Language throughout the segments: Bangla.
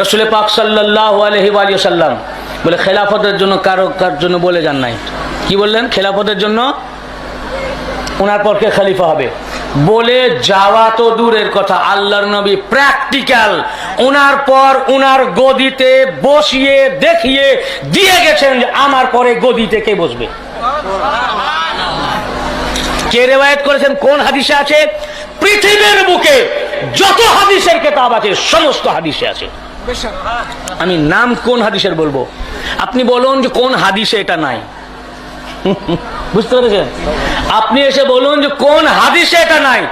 রসুল পাক সাল্লাহ আলহি সাল্লাম বলে, খেলাফতের জন্য কারও, কার জন্য বলে যান নাই। কি বললেন? খেলাফতের জন্য ওনার পর কে খলিফা হবে। বলে, যাওয়া তো দূরের কথা। আল্লাহর নবী প্র্যাকটিক্যাল ওনার পর ওনার গদিতে বসিয়ে, দেখিয়ে দিয়ে গেছেন যে, আমার পরে গদিতে কে বসবে? কে রেওয়ায়ত করেছেন? কোন হাদিসে আছে? পৃথিবীর বুকে যত হাদিসের কেতাব আছে, সমস্ত হাদিসে আছে। আমি নাম কোন হাদিসের বলব? আপনি বলুন যে কোন হাদিসে এটা নাই। বুঝতে পেরেছেন? আপনি এসে বলুন যে কোন হাদিসে এটা নাই।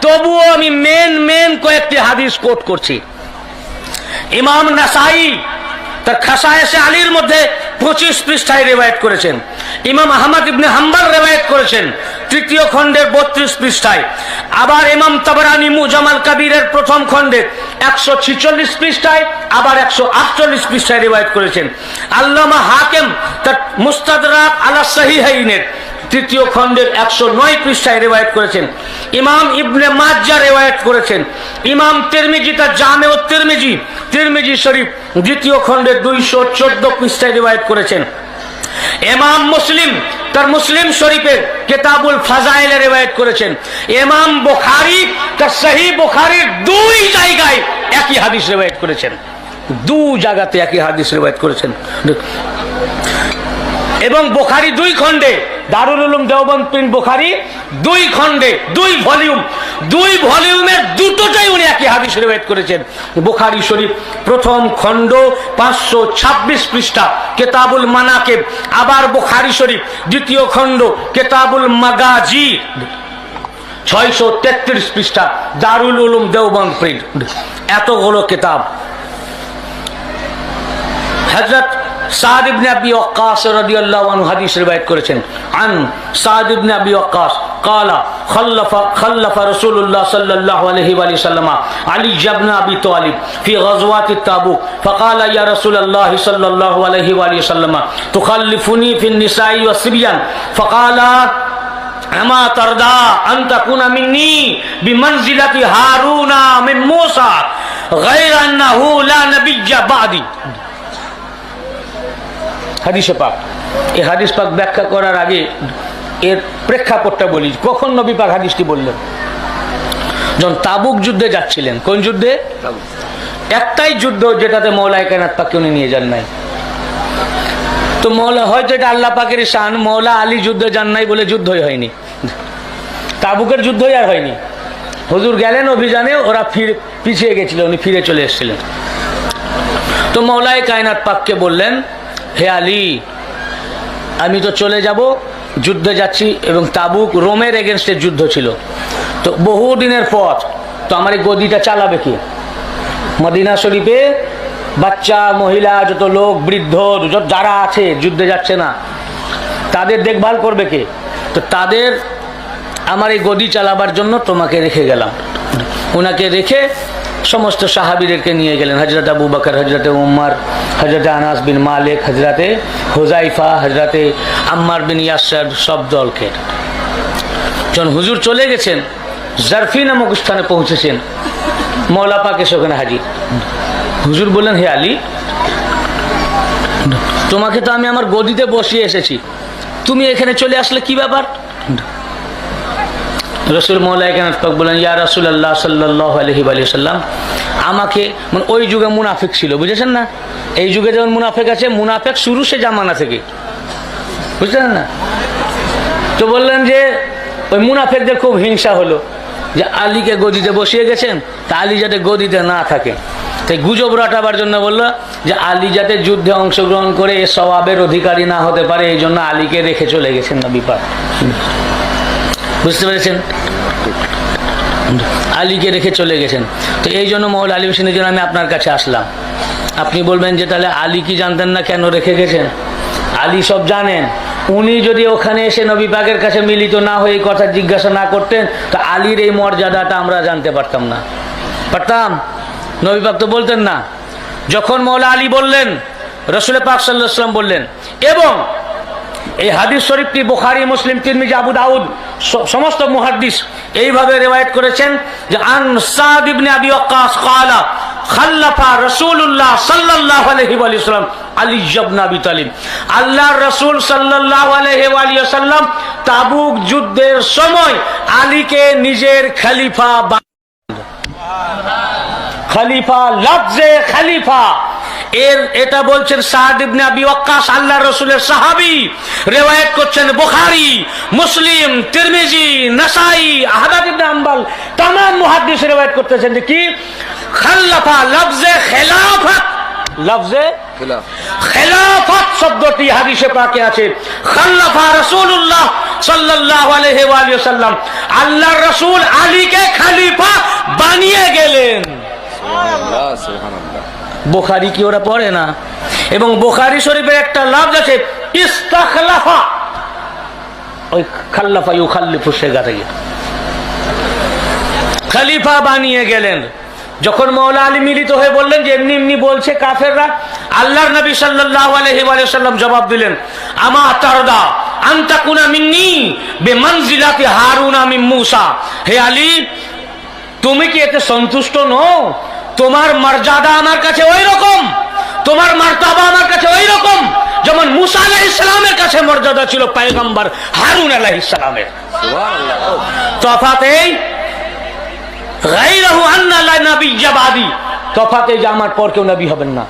তবুও আমি মেন মেন কয়েকটি হাদিস কোট করছি। ইমাম নাসাই তার খাসায়েসে আলীর মধ্যে পঁচিশ পৃষ্ঠায় রেওয়ায়ত করেছেন। ইমাম আহমদ ইবনে হাম্বার রেওয়ায়ত করেছেন তৃতীয় খণ্ডের বত্রিশ পৃষ্ঠায়। আবার ইমাম তাবারানি মুজামাল কাবিরের প্রথম খণ্ডে একশো ছিচল্লিশ পৃষ্ঠায়, আবার একশো আটচল্লিশ পৃষ্ঠায় রেওয়ায়ত করেছেন। আল্লামা হাকেম তার মুস্তাদ আলা সাহিহাইনের তৃতীয় খণ্ডের একশো নয় পৃষ্ঠায় রেওয়ায়ত করেছেন। ইমাম ইবনে মাজা রেওয়ায়ত করেছেন। ইমাম তিরমিজি, তার জামে ও তিরমিজি তিরমিজি শরীফ দ্বিতীয় খণ্ডের দুইশো চোদ্দ পৃষ্ঠায় রেওয়ায়ত করেছেন। এমাম মুসলিম, তার মুসলিম শরীফের কেতাবুল ফাজাইলে রেওয়ায়ত করেছেন। এমাম বুখারী, তার সহি বুখারীর দুই জায়গায় একই হাদিস রেওয়ায়ত করেছেন। দু জায়গাতে একই হাদিস রেওয়ায়ত করেছেন। এবং বোখারি দুই খণ্ডে দারুল উলুম দেওবন্দ প্রিন্ট বোখারি, দুই খণ্ডে, দুই ভলিউম, দুই ভলিউমের দুটোটাই উনি একই হাদিস রেওয়ায়ত করেছেন। বোখারি শরীফ, প্রথম খণ্ড, পাঁচশো ছাব্বিশ পৃষ্ঠা, কেতাবুল মানাকেব। আবার বোখারি শরীফ, দ্বিতীয় খণ্ড, কেতাবুল মাগাজি, ছয়শো তেত্রিশ পৃষ্ঠা, দারুল উলুম দেওবন্দ প্রিন্ট। এতগুলো কেতাব। হজরত সাদ ইবনে আবি ওয়াক্কাস রাদিয়াল্লাহু আনহু হাদিস রিওয়ায়াত করেছেন আন সাদ ইবনে আবি ওয়াক্কাস قال خلف خلف رسول الله صلى الله عليه وآله وسلم علي بن ابي طالب في غزوات التابوك فقال يا رسول الله صلى الله عليه وآله وسلم تخلفني في النساء والصبيان فقال أما ترضى أن تكون مني بمنزلة هارون من موسى غير أنه لا نبي بعدي হাদিসে পাক। এই হাদিস পাক ব্যাখ্যা করার আগে এর প্রেক্ষাপটটা বলি। কখন নবী পাক হাদিসটি বললেন? যখন তাবুক যুদ্ধে যাচ্ছিলেন। কোন যুদ্ধে? একটাই যুদ্ধ যেটাতে মৌলায় কেনাত পাককে উনি নিয়ে যান নাই। তো মৌলা হয়তো এটা আল্লাহ পাকের শান, মৌলা আলী যুদ্ধে যান নাই বলে যুদ্ধই হয়নি। তাবুকের যুদ্ধই আর হয়নি। হুজুর গেলেন অভিযানে, ওরা ফিরে, পিছিয়ে গেছিল, উনি ফিরে চলে এসেছিলেন। তো মৌলায় কায়নাত পাককে বললেন হে আলী, আমি তো চলে যাব, যুদ্ধে যাচ্ছি এবং তাবুক রোমের এগেনস্টে যুদ্ধ ছিল। তো বহু দিনের পথ তো আমার এই গদিটা চালাবে কি? মদিনা শরীফে বাচ্চা, মহিলা, যত লোক, বৃদ্ধ যারা আছে, যুদ্ধে যাচ্ছে না, তাদের দেখভাল করবে কে? তো তাদের আমার এই গদি চালাবার জন্য তোমাকে রেখে গেলাম। ওনাকে রেখে সমস্ত সাহাবিদেরকে নিয়ে গেলেন। হজরত আবু বকর হজরতে উম্মার হজরতে আনাস বিন মালিক হজরতে হুজাইফা হজরতে আম্মার বিন ইয়াসার সব দলকে। যখন হুজুর চলে গেছেন, জারফি নামক স্থানে পৌঁছেছেন মৌলা পাকে সেখানে হাজির। হুজুর বললেন, হে আলী, তোমাকে তো আমি আমার গদিতে বসিয়ে এসেছি। তুমি এখানে চলে আসলে কি ব্যাপার? রসুল মৌলাইকানাত পাক বলেন ইয়া রসুল আল্লাহ সাল্লাহ আলহি সাল্লাম, আমাকে মানে ওই যুগে মুনাফিক ছিল, বুঝেছেন না? এই যুগে যেমন মুনাফেক আছে, মুনাফেক শুরু সে জামানা থেকে। বুঝলেন না? তো বললেন যে, ওই মুনাফেকদের খুব হিংসা হলো যে আলীকে গদিতে বসিয়ে গেছেন, তা আলী যাতে গদিতে না থাকে। তাই গুজব রটাবার জন্য বলল যে, আলী যাতে যুদ্ধে অংশগ্রহণ করে এ স্বভাবের অধিকারী না হতে পারে, এই জন্য আলীকে রেখে চলে গেছেন না বিপাক বুঝতে পেরেছেন? আলীকে রেখে চলে গেছেন। তো এই জন্য মৌল আলী হোসেনের জন্য আমি আপনার কাছে আসলাম। আপনি বলবেন যে তাহলে আলী কি জানতেন না কেন রেখে গেছেন? আলী সব জানেন। উনি যদি ওখানে এসে নবী পাকের কাছে মিলিত না হয়ে কথা জিজ্ঞাসা না করতেন, তো আলীর এই মর্যাদাটা আমরা জানতে পারতাম না। পারতাম? নবী পাক তো বলতেন না। যখন মৌলা আলী বললেন রসুল পাক সাল্লাম বললেন, এবং এই হাদিস শরীফটি বুখারি, মুসলিম, তিরমিজি, আবু দাউদ সমস্ত মুহাদ্দিস এইভাবে রেওয়ায়েত করেছেন যে, আন সাদ ইবনে আবি ওয়াক্কাস ক্বালা খাল্লাফা রসুল্লাহ সাল্লাহ আলহিম আলী জবনা আবি তালিব। আল্লাহ রসুল সাল্লাহ আলহিম তাবুক যুদ্ধের সময় আলীকে নিজের খলিফা খলিফা, লফজে খলিফা। এর এটা বলছেন সাহাদ ইবনে আবি ওয়াক্কাস আল্লাহ রসুলের সাহাবি। রেওয়ায়ত করছেন বুখারি মুসলিম তিরমিজি নাসাই আহমাদ ইবনে আম্বাল তাম মুহাদ্দিস রেওয়ায়ত করতেছেন যে কি? খাল্লাফা লফজে খেলাফত। লফজে খেলাফত শব্দটি হাদিসে পাকে আছে। খাল্লাফা রসুল্লাহ সাল্লাহ আলহ সাল্লাম আল্লাহ রসুল আলীকে খালিফা বানিয়ে গেলেন। সুবহানাল্লাহ সুবহানাল্লাহ। বুখারী কি ওরা পড়ে না? এবং বোখারি শরীফের একটা লাভ আছে, ইস্তাখলাফা। ওই খাল্লাফা ইউখাল্লিফু সেগা থেকে। খলিফা বানিয়ে গেলেন। যখন মৌলা আলী মিলিত হয়ে বললেন যে এমনি এমনি বলছে কাফেররা, আল্লাহর নবী সাল্লাল্লাহু আলাইহি ওয়া সাল্লাম জবাব দিলেন, আমা তারদা আনতা কুনা মিন্নি বেমানজিলাতি হারুনা মিন মূসা। হে আলী, তুমি কি এতে সন্তুষ্ট নও? তোমার মর্যাদা আমার কাছে ওই রকম তোমার মার্তাবা আমার কাছে ওই রকম যেমন মুসা আলাহ ইসলামের কাছে মর্যাদা ছিল পায়গম্বর হারুন আলাহ ইসলামের যে আমার পর কেউ নবী হবেন না।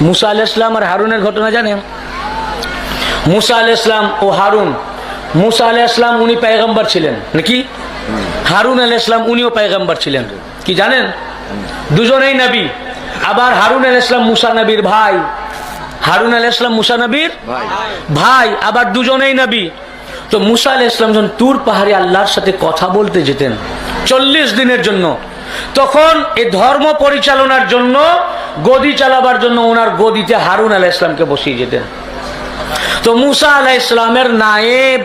মুসা আলাইহিস ইসলাম আর হারুনের ঘটনা জানেন? মুসা আলাইহিস ইসলাম ও হারুন মুসা আলাইহিস ইসলাম উনি পয়গম্বর ছিলেন। নাকি? হারুন আলাইহিস ইসলাম উনিও পয়গম্বর ছিলেন। কি জানেন? দুজনেই নবী। আবার হারুন আলাইহিস ইসলাম মুসা নবীর ভাই। হারুন আলাইহিস ইসলাম মুসা নবীর ভাই। আবার দুজনেই নবী। তো মুসা আলাহ ইসলাম যখন তুর পাহাড়ে আল্লাহর সাথে কথা বলতে যেতেন চল্লিশ দিনের জন্য তখন এই ধর্ম পরিচালনার জন্য গদি চালাবার জন্য ওনার গদিতে হারুন আলাহ ইসলামকে বসিয়ে যেতেন। তো মুসা আলাহ ইসলামের নায়েব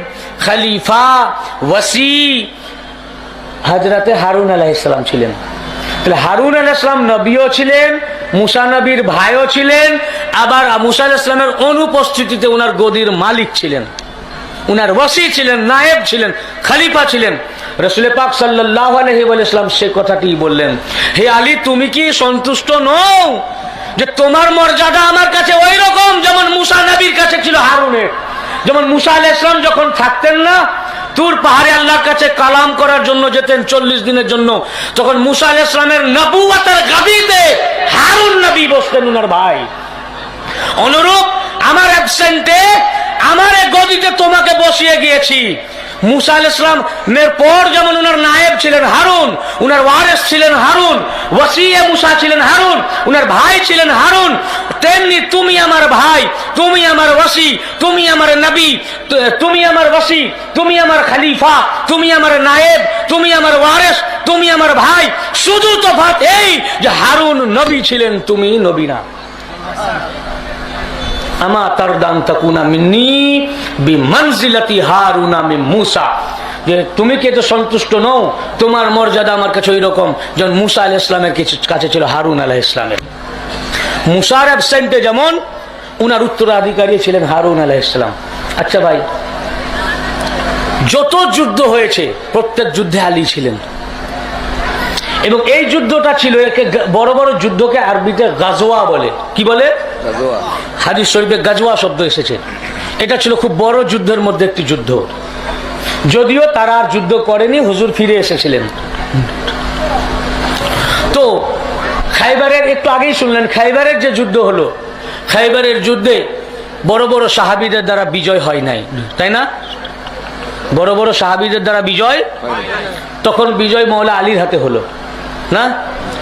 খালিফা ওয়াসি হাজরাতে হারুন আলাহ ইসলাম ছিলেন। তাহলে হারুন আলাহ ইসলাম নবীও ছিলেন, মুসা নবীর ভাইও ছিলেন, আবার মুসা আলাহ ইসলামের অনুপস্থিতিতে ওনার গদির মালিক ছিলেন। উনার ওয়াসি ছিলেন, নায়েব ছিলেন, খালিফা ছিলেন। রসুল পাক সাল্লাহ আলহি ইসলাম সে কথাটি বললেন, হে আলী, তুমি কি সন্তুষ্ট নও যে তোমার মর্যাদা আমার কাছে ওই রকম যেমন মুসা নবীর কাছে ছিল হারুনের? যেমন মুসা আল ইসলাম যখন থাকতেন না তুর পাহাড়ে আল্লাহর কাছে কালাম করার জন্য যেতেন চল্লিশ দিনের জন্য। তখন মুসা ইসলামের নবুয়াতের গাদিতে হারুন নবী বসতেন উনার ভাই। অনুরূপ, আমার অ্যাবসেন্টে আমার গদিতে তোমাকে বসিয়ে গিয়েছি। মুসা আল ইসলামের পর যেমন উনার নায়েব ছিলেন হারুন, উনার ওয়ারেস ছিলেন হারুন, ওয়াসিয়ে মুসা ছিলেন হারুন, উনার ভাই ছিলেন হারুন, তেমনি তুমি আমার ভাই, তুমি আমার ওয়াসি, তুমি আমার নবী তুমি আমার ওয়াসি, তুমি আমার খলিফা, তুমি আমার নায়েব, তুমি আমার ওয়ারেস, তুমি আমার ভাই, শুধু তফাৎ এই যে হারুন নবী ছিলেন, তুমি নবী না। মুসা। যে তুমি কি সন্তুষ্ট নও? তোমার মর্যাদা আমার কাছে যেমন মুসা আলাহ ইসলামের কাছে ছিল, হারুন আলাহ ইসলামের মুসার যেমন, উনার উত্তরাধিকারী ছিলেন হারুন আলাহ ইসলাম আচ্ছা ভাই, যত যুদ্ধ হয়েছে, প্রত্যেক যুদ্ধে আলী ছিলেন। এবং এই যুদ্ধটা ছিল একে বড় বড় যুদ্ধকে আরবিতে গাজোয়া বলে। কি বলে? হাদিস শরীফে গাজওয়া শব্দ এসেছে। এটা ছিল খুব বড় যুদ্ধের মধ্যে একটি যুদ্ধ। যদিও তারা আর যুদ্ধ করেনি হুজুর ফিরে এসেছিলেন। তো খাইবারের একটু আগেই শুনলেন খাইবারের যে যুদ্ধ হলো খাইবারের যুদ্ধে বড় বড় সাহাবিদের দ্বারা বিজয় হয় নাই তাই না? বড় বড় সাহাবিদের দ্বারা বিজয় তখন বিজয় মৌলা আলীর হাতে হলো না?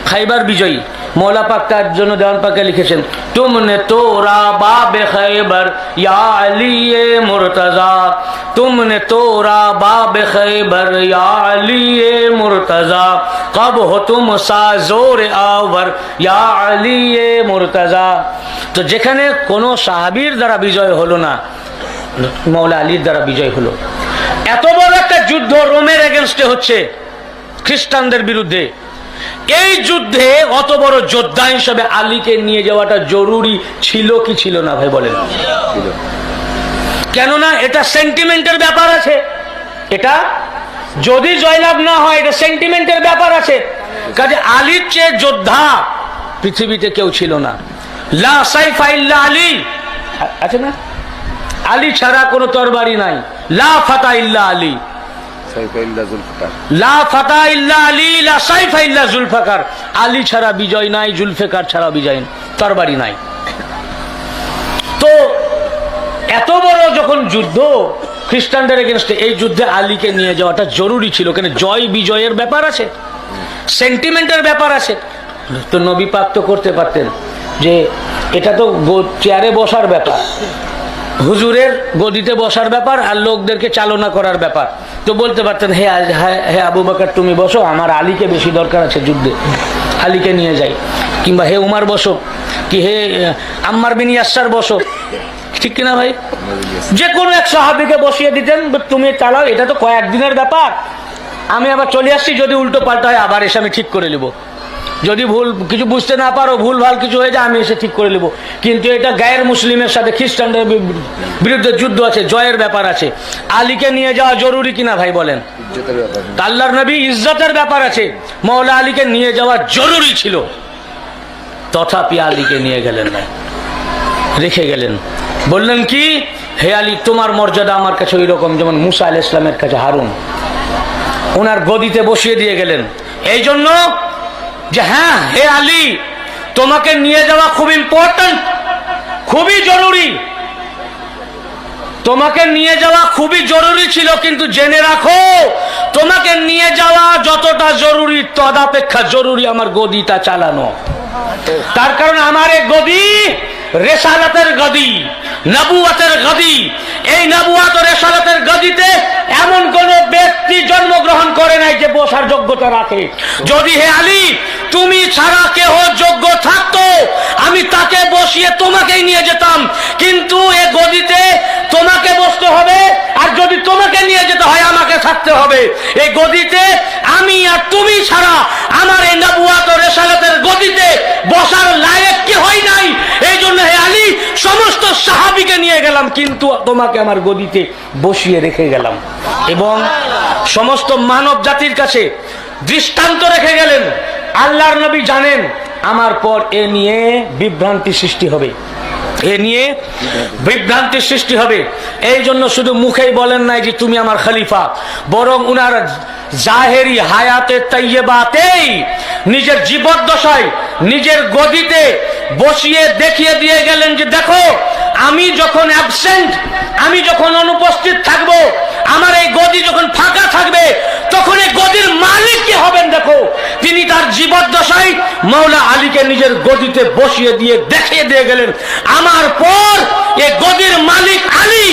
খাইবার বিজয়ী। মৌলা পাক তার জন্য দেওয়ান পাকে লিখেছেন, তুমনে তোরা বাবে খাইবার, ইয়া আলী এ মুরতাজা। তুমনে তোরা বাবে খাইবার, ইয়া আলী এ মুরতাজা। কব হো তুম সাজোর আওয়ার, ইয়া আলী এ মুরতাজা। তো যেখানে কোনো সাহাবীর দ্বারা বিজয় হলো না, মৌলা আলীর দ্বারা বিজয় হলো। এত বড় একটা যুদ্ধ রোমের এগেনস্টে হচ্ছে, খ্রিস্টানদের বিরুদ্ধে। এই যুদ্ধে অত বড় যোদ্ধা হিসেবে আলীকে নিয়ে যাওয়াটা জরুরি ছিল কি ছিল না, ভাই বলেন। কেননা এটা সেন্টিমেন্টের ব্যাপার আছে। এটা যদি জয়লাভ না হয়, এটা সেন্টিমেন্টের ব্যাপার আছে। কাজে আলীর চেয়ে যোদ্ধা পৃথিবীতে কেউ ছিল না। আছে না? আলী ছাড়া কোনো তরবারি নাই। লা ফাতা ইল্লা আলী। আলী ছাড়া বিজয় নাই, জুলফিকার ছাড়া বিজয় নাই তো এত বড় যখন যুদ্ধ, খ্রিস্টানদের এগেনস্টে এই যুদ্ধে আলীকে নিয়ে যাওয়াটা জরুরি ছিল, কেন জয় বিজয়ের ব্যাপার আছে সেন্টিমেন্টের ব্যাপার আছে। তো নবী পাক করতে পারতেন যে, এটা তো চেয়ারে বসার ব্যাপার। হুজুরের গদিতে বসার ব্যাপার আর লোকদেরকে চালনা করার ব্যাপার। তো বলতে পারতেন, হে হে আবু বাকার, তুমি বসো, আমার আলীকে বেশি দরকার আছে যুদ্ধে। আলীকে নিয়ে যাই। কিংবা হে উমার বসো, কি হে, আম্মার বিন ইয়াসার বসো। ঠিক কিনা ভাই? যে কোনো এক সাহাবিকে বসিয়ে দিতেন, তুমি চালাও, এটা তো কয়েকদিনের ব্যাপার। আমি আবার চলে আসছি, যদি উল্টো পাল্টা হয়, আবার এসে আমি ঠিক করে নেব। যদি ভুল কিছু বুঝতে না পারো ভুল ভালো কিছু হয়ে যায় আমি এসে ঠিক করে নেব। কিন্তু এটা গায়ের মুসলিমের সাথে খ্রিস্টানদের বিরুদ্ধে যুদ্ধ আছে জয়ের ব্যাপার আছে। আলীকে নিয়ে যাওয়া জরুরি কিনা ভাই বলেন? আল্লাহর নবী ইজ্জতের ব্যাপার আছে। মৌলা আলীকে নিয়ে যাওয়া জরুরি ছিল। তথাপি আলীকে নিয়ে গেলেন না। রেখে গেলেন। বললেন কি? হে আলী তোমার মর্যাদা আমার কাছে ওই রকম যেমন মুসা আল ইসলামের কাছে হারুন। ওনার গদিতে বসিয়ে দিয়ে গেলেন। এই জন্য যে হ্যাঁ হে আলী, তোমাকে নিয়ে যাওয়া খুব ইম্পর্টেন্ট খুবই জরুরি। তোমাকে নিয়ে যাওয়া খুবই জরুরি ছিল, কিন্তু জেনে রাখো, তোমাকে নিয়ে যাওয়া যতটা জরুরি, তদাপেক্ষা জরুরি আমার গদিটা চালানো। তার কারণ আমার এই গদি রেসালাতের গদি নবুয়াতের গদি। এই নবুয়াত ও রেসালাতের গদিতে এমন কোন ব্যক্তি জন্মগ্রহণ করে নাই যে বসার যোগ্যতা রাখে। যদি হে আলী, তুমি ছাড়া কেহ যোগ্য থাকতো, আমি তাকে বসিয়ে তোমাকেই নিয়ে যেতাম। কিন্তু এ গদিতে তোমাকে বসতে হবে, আর যদি তোমাকে নিয়ে যেতে হয়, আমাকে থাকতে হবে। এই গদিতে আমি আর তুমি ছাড়া আমার এই নবুয়াত ও গদিতে বসার লায়ক কি হয় নাই এই জন্য হে আলী সমস্ত সাহাবিকে নিয়ে গেলাম, কিন্তু তোমাকে আমার গদিতে বসিয়ে রেখে গেলাম। এবং সমস্ত মানব জাতির কাছে দৃষ্টান্ত রেখে গেলেন। আল্লাহর নবী জানেন, আমার পর এ নিয়ে বিভ্রান্তি সৃষ্টি হবে। এ নিয়ে বিভ্রান্তির সৃষ্টি হবে। এই জন্য শুধু মুখেই বলেন নাই যে তুমি আমার খলিফা, বরং উনার জাহেরি হায়াতে তাইয়েবাতেই নিজের জীবদ্দশায়, নিজের গদিতে বসিয়ে দেখিয়ে দিয়ে গেলেন যে, দেখো, আমি যখন অ্যাবসেন্ট আমি যখন অনুপস্থিত থাকব, আমার এই গদি যখন ফাঁকা থাকবে, তখন এই গদির মালিক কি হবেন দেখো? তিনি তার জীবদ্দশায় মৌলা আলীকে নিজের গদিতে বসিয়ে দিয়ে দেখিয়ে দিয়ে গেলেন। আমার পর এ গদির মালিক আলী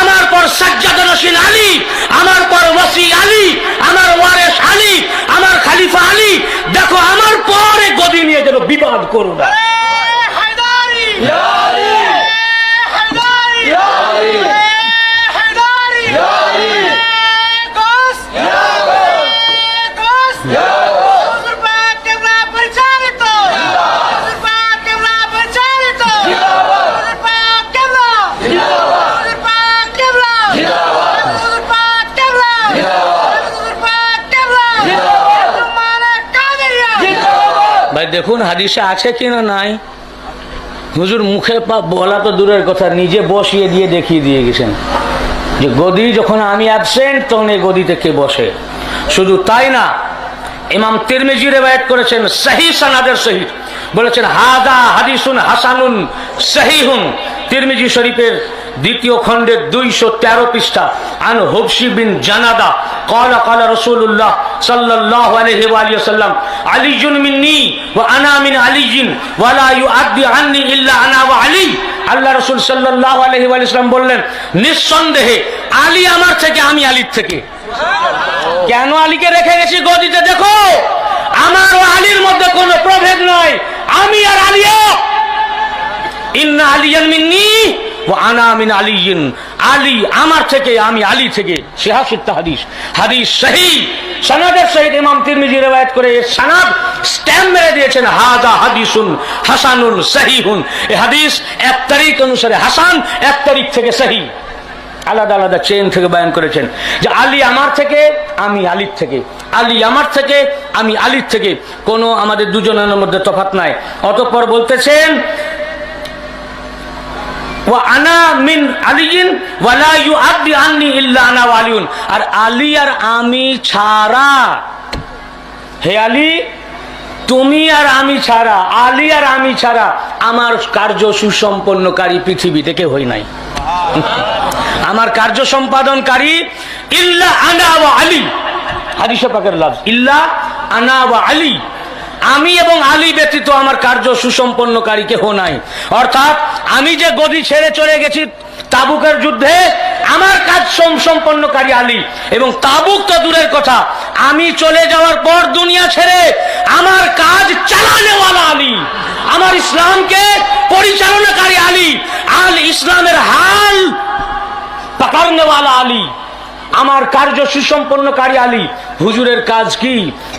আমার পর সাজ্জাদ রশিদ আলী আমার পর ওয়াসি আলী আমার ওয়ারেস আলী আমার খালিফা আলী দেখো আমার পরে গদি নিয়ে যেন বিবাদ করো না। দেখুন, হাদিসে আছে কিনা নাই? হুজুর মুখে পা বলা তো দূরের কথা, নিজে বসিয়ে দিয়ে দেখিয়ে দিয়ে গেছেন। যে গদি যখন আমি অ্যাবসেন্ট তখন এই গদিতে কে বসে? শুধু তাই না, ইমাম তিরমিজি রেবায়াত করেছেন সহি সানাদের সহিত বলেছেন, হাদা হাদিসুন হাসানুন সহিহুন। তিরমিজি শরীফের দ্বিতীয় খণ্ডের দুইশো তেরো পৃষ্ঠা। আন হবসি বিন জানাদা কলা কলা রসুল্লাহ সাল্লাহ আলহি আলিয়া সাল্লাম আলিজুন মিন্নি ও আনা মিন আলিজিন ওয়ালা ইউ আদি আননি ইল্লা আনা ওয়া আলী। আল্লাহ রসুল সাল্লাহ আলহি আলিয়াল্লাম বললেন নিঃসন্দেহে আলী আমার থেকে আমি আলীর থেকে। কেন আলীকে রেখে গেছি গদিতে দেখো? আমার ও আলীর মধ্যে কোনো প্রভেদ নয় আমি আর আলিয়া ইন্না আলিয়ান মিন্নি আনা মিন আমার থেকে, আমি আলী থেকে। হাদিস ইমাম করে সনাদ স্ট্যাম্প মেরে দিয়েছেন। এই হাদিস অনুসারে হাসান থেকে আলাদা আলাদা চেন থেকে বয়ান করেছেন যে আলী আমার থেকে, আমি আলীর থেকে। আলী আমার থেকে, আমি আলীর থেকে। কোনো আমাদের দুজনের মধ্যে তফাত নাই। অতঃপর বলতেছেন আনা মিন আলিয়িন ওয়ালা ইউআদ্দি আন্নি ইল্লা আনা ওয়ালিউন আর আলী আর আমি ছাড়া হে আলী তুমি আর আমি ছাড়া আলী আর আমি ছাড়া আমার কার্য সুসম্পন্নকারী পৃথিবীতে কেউ হই নাই। আমার কার্য সম্পাদনকারী ইল্লা আনা ওয়া আলী। হাদিসে পাকের লাভ ইল্লা আনা ওয়া আলী। আমি এবং আলী ব্যতীত আমার কার্য সুসম্পন্নকারী কেহ নাই। অর্থাৎ আমি যে গদি ছেড়ে চলে গেছি তাবুকের যুদ্ধে, আমার কাজ সম- সম্পন্নকারী আলী। এবং তাবুক তো দূরের কথা। আমি চলে যাওয়ার পর দুনিয়া ছেড়ে আমার কাজ চালানেওয়ালা আলী আমার ইসলামকে পরিচালনাকারী আলী। আল ইসলামের হাল পাকারনেওয়ালা আলী। আমার কার্য সুসম্পন্নকারী আলী, হুজুরের কাজ কি?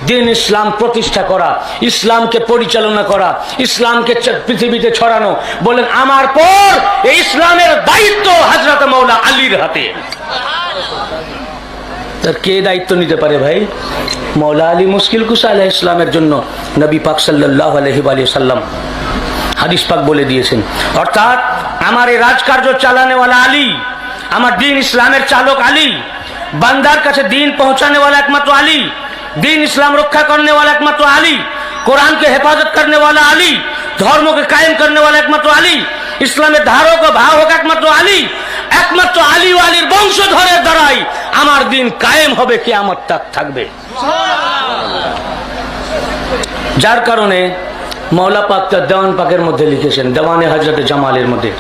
দিন ইসলাম প্রতিষ্ঠা করা, ইসলামকে পরিচালনা করা, ইসলামকে পৃথিবীতে ছড়ানো, বলেন, আমার পর এই ইসলামের দায়িত্ব হাজরত মৌলা আলীর হাতে। তার কে দায়িত্ব নিতে পারে ভাই? মৌলা আলী মুশকিল কুসা আলাহ ইসলামের জন্য নবী পাক সাল্লাহ আলহি আলিয়া সাল্লাম হাদিস পাক বলে দিয়েছেন। অর্থাৎ আমার এই রাজকার্য চালানেওয়ালা আলী, আমার দিন ইসলামের চালক আলী বান্দার কাছে দিন পৌঁছানেওয়ালা একমাত্র আলী দিন ইসলাম रखा करने वाला एकमात्र आली कुरान के हिफाजत करने वाला आली धर्मों के कायम करने वाला एकमात्र आली ইসলামের ধারক ও ভাবক একমাত্র আলী একমাত্র আলী ও আলীর বংশধরের দ্বারাই আমার দিন কায়েম হবে কে আমার তাক থাকবে যার কারণে মৌলা পাক তার দেওয়ান পাকের মধ্যে লিখেছেন দেওয়ানে হজরত জামালের মধ্যে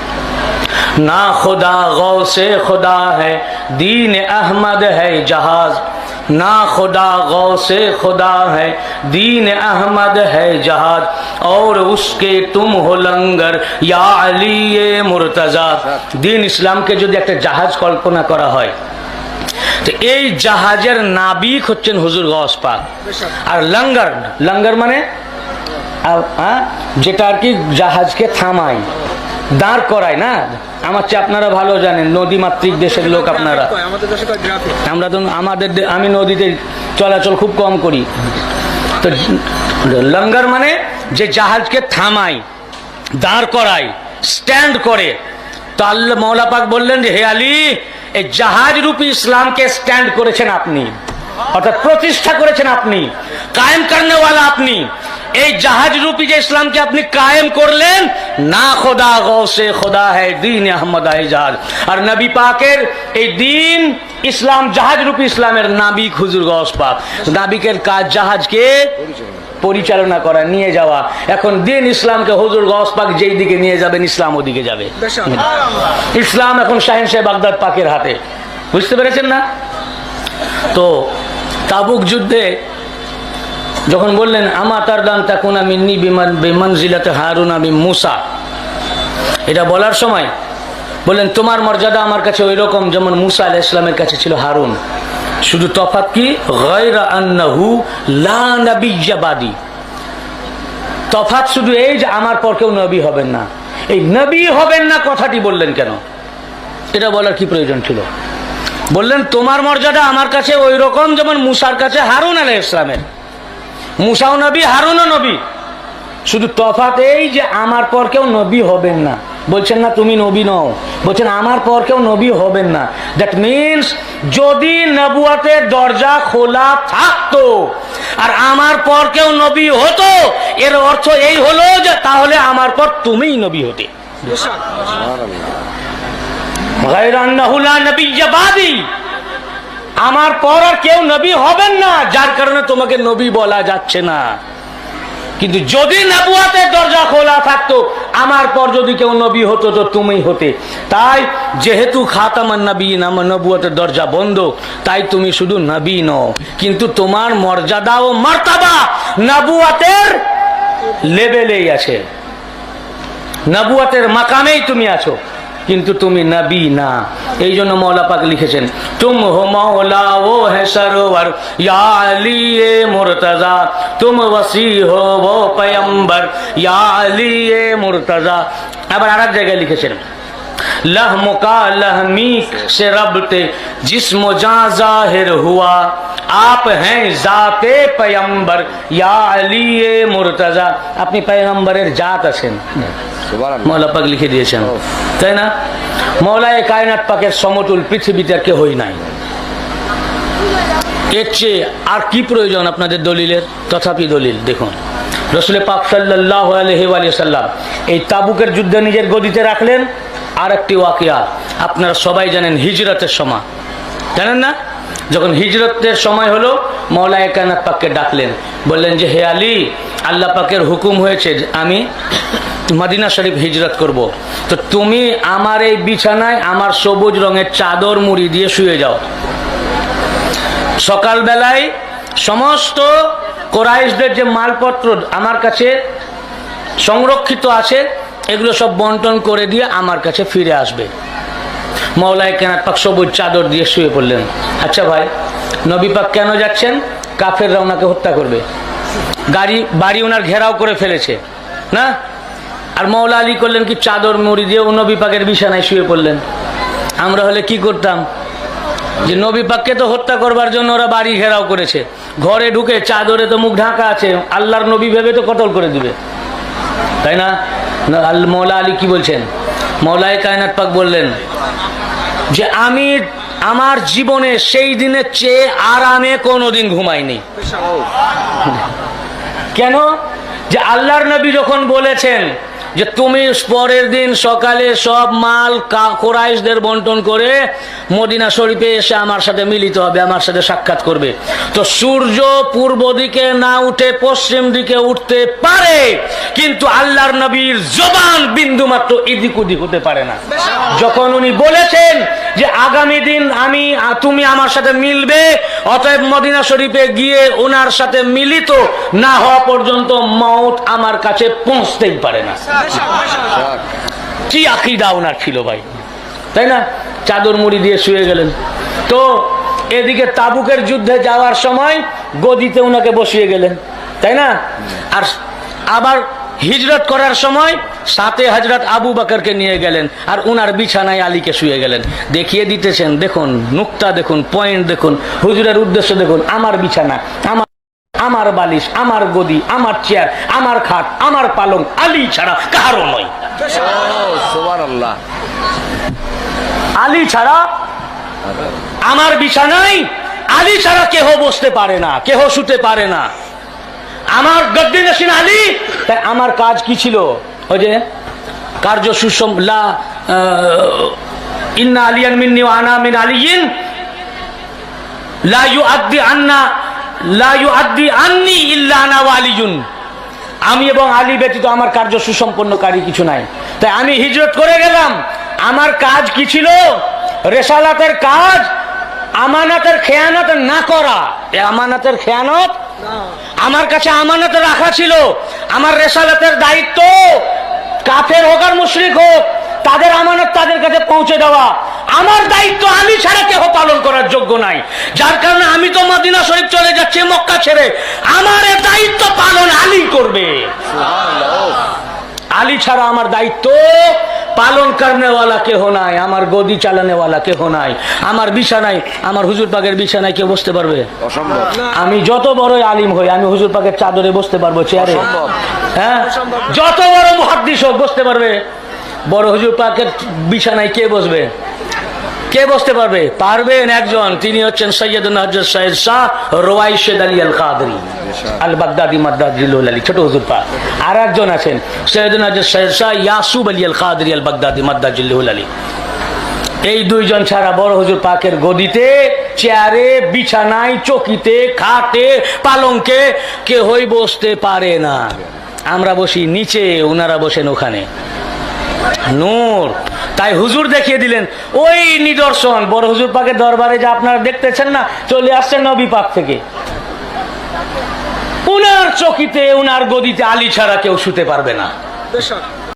না খোদা গৌ সে খোদা হ্যায় দীন আহমদ হ্যায় জাহাজ না খোদা गौ से खुदा है दीन अहमद है जहाज और उसके तुम हो लंगर या अली ये मुर्तजा দিন ইসলামকে যদি একটা জাহাজ কল্পনা করা হয় তো এই জাহাজের নাবিক হচ্ছেন হুজুর গস পাক আর লঙ্গর লঙ্গর মানে আ- হ্যাঁ? যেটা আর কি জাহাজকে থামায় দাঁড় করায় না? আমার চেয়ে আপনারা ভালো জানেন নদী মাতৃক দেশের লোক আপনারা। আমরা তো আমাদের আমি নদীতে চলাচল খুব কম করি। তো লঙ্গার মানে যে জাহাজকে থামায় দাঁড় করায় স্ট্যান্ড করে। তো আল্লাহ মৌলা পাক বললেন যে হে আলী এই জাহাজ রূপী ইসলামকে স্ট্যান্ড করেছেন আপনি। অর্থাৎ প্রতিষ্ঠা করেছেন আপনি। কায়েম করনেওয়ালা আপনি। এই জাহাজ রূপী যে ইসলামকে আপনি কায়েম করলেন না খোদা গৌসে খোদা হ্যায় দিন আহমদ আহ জাহাজ আর নবী পাকের এই দিন ইসলাম জাহাজ রূপী ইসলামের নাবিক হুজুর গস পাক নাবিকের কাজ জাহাজকে পরিচালনা করা নিয়ে যাওয়া। এখন দিন ইসলামকে হুজুর গস পাক যেই দিকে নিয়ে যাবেন ইসলাম ওদিকে যাবে। ইসলাম এখন শাহিন সাহেব বাগদাদ পাকের হাতে। বুঝতে পেরেছেন না? তো তাবুক যুদ্ধে যখন বললেন, আমা তার দান তাকুন আমি নি বিমান বিমান জিলাতে হারুন আমি মুসা। এটা বলার সময় বললেন, তোমার মর্যাদা আমার কাছে ওই রকম যেমন মুসা আলাহ ইসলামের কাছে ছিল হারুন। শুধু তফাত কি? গয়রা আন্নাহু লা নাবিয়্যাবাদী তফাৎ শুধু এই যে আমার পর কেউ নবী হবেন না। এই নবী হবেন না কথাটি বললেন কেন? এটা বলার কি প্রয়োজন ছিল? বললেন, তোমার মর্যাদা আমার কাছে ওই রকম যেমন মুসার কাছে হারুন আলাহ ইসলামের মুসাও নবী হারুনও নবী। শুধু তফাৎ এই যে আমার পর কেউ নবী হবেন না। বলছেন না তুমি নবী নও। বলছেন আমার পর কেউ নবী হবেন না। দ্যাট মিনস যদি নবুয়াতের দরজা খোলা থাকতো আর আমার পর কেউ নবী হতো এর অর্থ এই হলো যে তাহলে আমার পর তুমিই নবী হতে। গায়র আন্নাহু লা নাবিয়্যা বাদি। আমার পর আর কেউ নবী হবেন না, যার কারণে তোমাকে নবী বলা যাচ্ছে না। কিন্তু যদি নবুয়াতের দরজা খোলা থাকতো, আমার পর যদি কেউ নবী হতো, তো তুমি হতে। তাই যেহেতু খাতামান নবী আমার নবুয়াতের দরজা বন্ধ, তাই তুমি শুধু নবী নও। কিন্তু তোমার মর্যাদা ও মর্তাবা নবুয়াতের লেভেলেই আছে। নবুয়াতের মাকামেই তুমি আছো। কিন্তু তুমি নবী না। এই জন্য মৌলা পাক লিখেছেন, তুম হো মৌলা ও হে সরোবর, ইয়া এ মুরতজা, তুম ওসি হো পয়ম্বর, ইয়া আলী এ মুরতজা। আবার আর এক জায়গায় লিখেছেন लहम का लहमीक से रबते जिस्म जा जाहिर हुआ आप हैं জাতে পয়ম্বর ইয়া আলী মুরতাজা আপনি পয়গম্বরের জাত আছেন সুবহানাল্লাহ মৌলা পাক লিখে দিয়েছেন তাই না মৌলায় কায়নাত পাকের সমতুল পৃথিবীতে আর কেহই নাই এর চেয়ে আর কি প্রয়োজন আপনাদের দলিলের তথাপি দলিল দেখুন রসুল পাক সাল্লাহ আলহি সাল্লাম এই তাবুকের যুদ্ধে নিজের গদিতে রাখলেন আর একটি ওয়াকিয়া। আপনারা সবাই জানেন হিজরতের সময়। জানেন না? যখন হিজরতের সময় হলো মৌলায় কায়নাত পাককে ডাকলেন। বললেন যে, হে আলী, আল্লাহ পাকের হুকুম হয়েছে আমি মদিনা শরীফ হিজরত করব। তো তুমি আমার এই বিছানায় আমার সবুজ রঙের চাদর মুড়ি দিয়ে শুয়ে যাও। সকালবেলায় সমস্ত কোরাইশদের যে মালপত্র আমার কাছে সংরক্ষিত আছে এগুলো সব বন্টন করে দিয়ে আমার কাছে ফিরে আসবে। মৌলায় কেনার পাক সবুজ চাদর দিয়ে শুয়ে পড়লেন। আচ্ছা ভাই, নবী পাক কেন যাচ্ছেন? কাফেররা ওনাকে হত্যা করবে। গাড়ি, বাড়ি ওনার ঘেরাও করে ফেলেছে, না? আর মৌলা আলী করলেন কি চাদর মুড়ি দিয়ে ও নবী পাকের বিছানায় শুয়ে পড়লেন। আমরা হলে কি করতাম? যে নবী পাককে তো হত্যা করবার জন্য ওরা বাড়ি ঘেরাও করেছে। ঘরে ঢুকে চাদরে তো মুখ ঢাকা আছে, আল্লাহর নবী ভেবে তো কতল করে দিবে। তাই না? আল- মৌলা আলী কি বলছেন? মৌলায় কায়নাত পাক বললেন যে আমি আমার জীবনে সেই দিনের চেয়ে আরামে কোনো দিন ঘুমাইনি কেন? যে আল্লাহর নবী যখন বলেছেন যে তুমি পরের দিন সকালে সব মাল কোরাইশদের বন্টন করে মদিনা শরীফে এসে আমার সাথে মিলিত হবে, আমার সাথে সাক্ষাৎ করবে। তো সূর্য পূর্ব দিকে না উঠে পশ্চিম দিকে উঠতে পারে, কিন্তু আল্লাহর নবীর জবান বিন্দু মাত্র এদিক ওদিক হতে পারে না। যখন উনি বলেছেন যে আগামী দিন আমি তুমি আমার সাথে মিলবে, অতএব মদিনা শরীফে গিয়ে ওনার সাথে মিলিত না হওয়া পর্যন্ত মৌত আমার কাছে পৌঁছতেই পারে না। কি আকিদা ওনার ছিল ভাই? তাই না? চাদর মুড়ি দিয়ে শুয়ে গেলেন। তো এদিকে তাবুকের যুদ্ধে যাওয়ার সময় গদিতে ওনাকে বসিয়ে গেলেন। তাই না? আর আবার হিজরত করার সময় সাথে হজরত আবু বাকরকে নিয়ে গেলেন আর উনার বিছানায় আলীকে শুয়ে গেলেন। দেখিয়ে দিতেছেন, দেখুন, নুক্তা দেখুন, পয়েন্ট দেখুন, হুজুরের উদ্দেশ্য দেখুন, আমার বিছানা, আমার আমার বালিশ আমার গদি আমার চেয়ার আমার খাট আমার পালং আলী ছাড়া কারও নয়। আলী ছাড়া আমার বিছানায় আলী ছাড়া কেহ বসতে পারে না কেহ শুতে পারে না। আমার গদ্দি নসীন আলী তাই আমার কাজ কি ছিল? ওই যে কার্য সুষম লা ইন্না আলিয়ান মিন্নি আনা মিন আলিয়িন লা ইউআদ্দি আন্না আন্নি ইল্লা আমি এবং আলী ব্যতীত আমার কার্য সুসম্পন্নকারী কিছু নাই। তাই আমি হিজরত করে গেলাম। আমার কাজ কি ছিল? রেসালাতের কাজ আমানাতের খেয়ানত না করা। এ আমানাতের খেয়ানত? আমার কাছে আমানত রাখা ছিল। আমার রেসালাতের দায়িত্ব। কাফের হোক আর মুশরিক হোক তাদের আমানত তাদের কাছে পৌঁছে দেওয়া। আমার দায়িত্ব আমি ছাড়া কেহ পালন করার যোগ্য নাই। যার কারণে আমি তো মদিনা শরীফ চলে যাচ্ছি মক্কা ছেড়ে। আমার দায়িত্ব পালন আলী করবে। আলী ছাড়া আমার দায়িত্ব পালন করনেওয়ালা কেহ নাই আমার গদি চালানেওয়ালা কেহ নাই আমার বিছানায় আমার হুজুর পাকের বিছানায় কেউ বসতে পারবে? অসম্ভব। আমি যত বড় আলিম হই আমি হুজুর পাকের চাদরে বসতে পারব চেয়ারে। হ্যাঁ? যত বড় মহাদ্দিস হোক বসতে পারবে। বড় হুজুর পাকের বিছানায় কে বসবে? কে বসতে পারবে? পারবেন একজন। তিনি হচ্ছেন শাহ আলী আল বাগদাদি আলী, ছোট হুজুর পাক আর একজন আছেন শাহ ইয়াসুব আলী বাগদাদি এই দুইজন ছাড়া বড় হুজুর গদিতে, চেয়ারে, বিছানায়, চকিতে, খাটে, পালঙ্কে কেহই বসতে পারে না। আমরা বসি নিচে ওনারা বসেন ওখানে। নূর তাই হুজুর দেখিয়ে দিলেন, ওই নিদর্শন, বড় হুজুর পাকের দরবারে যে আপনারা দেখতেছেন না, চলে আসছেন নবী পাক থেকে। উনার চকিতে, উনার গদিতে আলী ছাড়া কেউ শুতে পারবে না।